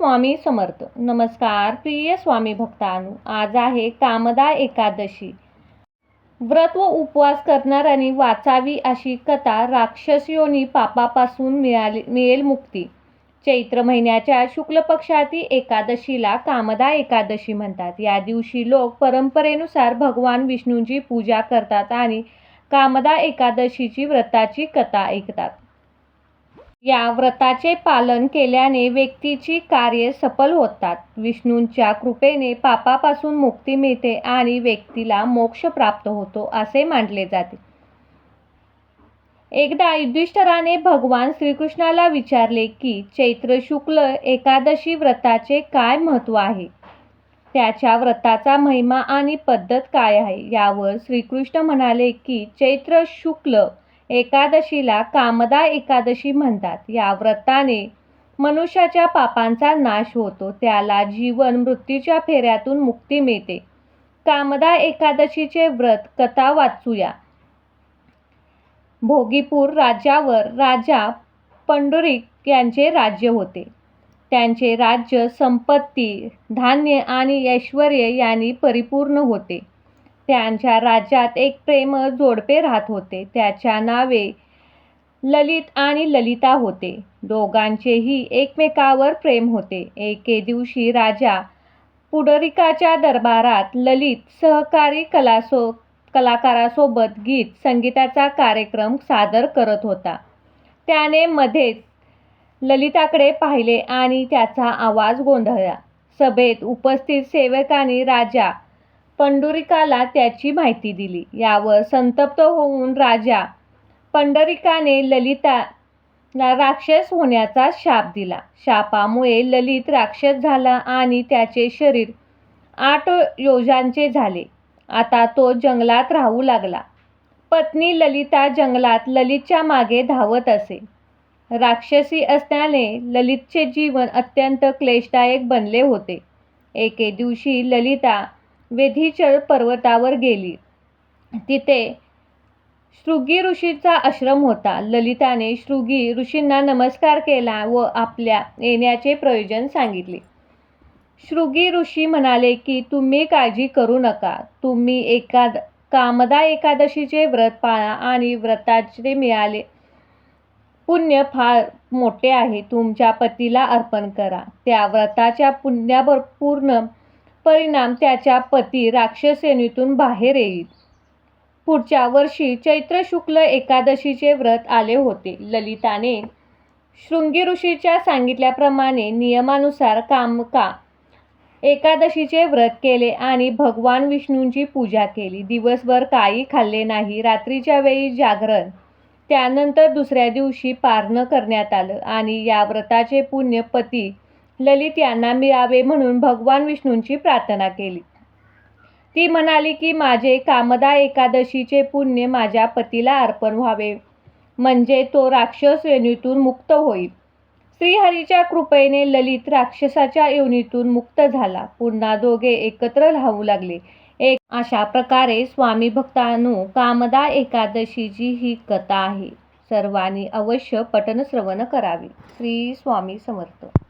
स्वामी समर्थ. नमस्कार प्रिय स्वामी भक्तांनो आज आहे कामदा एकादशी. व्रत व उपवास करणाऱ्यांनी वाचावी अशी कथा राक्षसयोनी पापापासून मिळाली मिळेल मुक्ती. चैत्र महिन्याच्या शुक्ल पक्षातील एकादशीला कामदा एकादशी म्हणतात. या दिवशी लोक परंपरेनुसार भगवान विष्णूंची पूजा करतात आणि कामदा एकादशीची व्रताची कथा ऐकतात. या व्रताचे पालन केल्याने व्यक्तीची कार्ये सफल होतात. विष्णूंच्या कृपेने पापापासून मुक्ती मिळते आणि व्यक्तीला मोक्ष प्राप्त होतो असे मानले जाते. एकदा युधिष्ठराने भगवान श्रीकृष्णाला विचारले की चैत्र शुक्ल एकादशी व्रताचे काय महत्त्व आहे? त्याच्या व्रताचा महिमा आणि पद्धत काय आहे यावर श्रीकृष्ण म्हणाले की चैत्र शुक्ल एकादशीला कामदा एकादशी म्हणतात. या व्रताने मनुष्याच्या पापांचा नाश होतो. त्याला जीवन मृत्यूच्या फेऱ्यातून मुक्ती मिळते. कामदा एकादशीचे व्रत कथा वाचूया. भोगीपूर राज्यावर राजा पंडुरिक यांचे राज्य होते. त्यांचे राज्य संपत्ती धान्य आणि ऐश्वर यांनी परिपूर्ण होते. त्यांच्या राज्यात एक प्रेम जोडपे राहत होते. त्याच्या नावे ललित आणि ललिता होते. दोघांचेही एकमेकावर प्रेम होते. एके दिवशी राजा पुडरिकाच्या दरबारात ललित सहकारी कलासो कलाकारासोबत गीत संगीताचा कार्यक्रम सादर करत होता. त्याने मध्येच ललिताकडे पाहिले आणि त्याचा आवाज गोंधळला. सभेत उपस्थित सेवकांनी राजा पंडुरिकाला त्याची माहिती दिली. यावर संतप्त होऊन राजा पंडरिकाने ललिताला राक्षस होण्याचा शाप दिला. शापामुळे ललित राक्षस झाला आणि त्याचे शरीर आठ योजांचे झाले. आता तो जंगलात राहू लागला. पत्नी ललिता जंगलात ललितच्या मागे धावत असे. राक्षसी असल्याने ललितचे जीवन अत्यंत क्लेशदायक बनले होते. एके दिवशी ललिता वेधीचळ पर्वतावर गेली. तिथे शृगी ऋषीचा आश्रम होता. ललिताने शृगी ऋषींना नमस्कार केला व आपल्या येण्याचे प्रयोजन सांगितले. शृगी ऋषी म्हणाले की तुम्ही काळजी करू नका. तुम्ही एकाद कामदा एकादशीचे व्रत पाळा आणि व्रताचे मिळाले पुण्य फार मोठे आहे. तुमच्या पतीला अर्पण करा. त्या व्रताच्या पुण्यापूर्ण परिणाम त्याच्या पती राक्षसेनीतून बाहेर येईल. पुढच्या वर्षी चैत्र शुक्ल एकादशीचे व्रत आले होते. ललिताने शृंगी ऋषीच्या सांगितल्याप्रमाणे नियमानुसार कामका एकादशीचे व्रत केले आणि भगवान विष्णूंची पूजा केली. दिवसभर काही खाल्ले नाही. रात्रीच्या वेळी जागरण. त्यानंतर दुसऱ्या दिवशी पारणं करण्यात आलं आणि या व्रताचे पुण्य पती ललित यांना मिळावे म्हणून भगवान विष्णूंची प्रार्थना केली. ती म्हणाली की माझे कामदा एकादशीचे पुण्य माझ्या पतीला अर्पण व्हावे. म्हणजे तो राक्षस योनीतून मुक्त होईल. श्रीहरीच्या कृपेने ललित राक्षसाच्या योनीतून मुक्त झाला. पुन्हा दोघे एकत्र राहू लागले. एक अशा प्रकारे स्वामी भक्तांनो कामदा एकादशीची ही कथा आहे. सर्वांनी अवश्य पठण श्रवण करावे. श्री स्वामी समर्थ.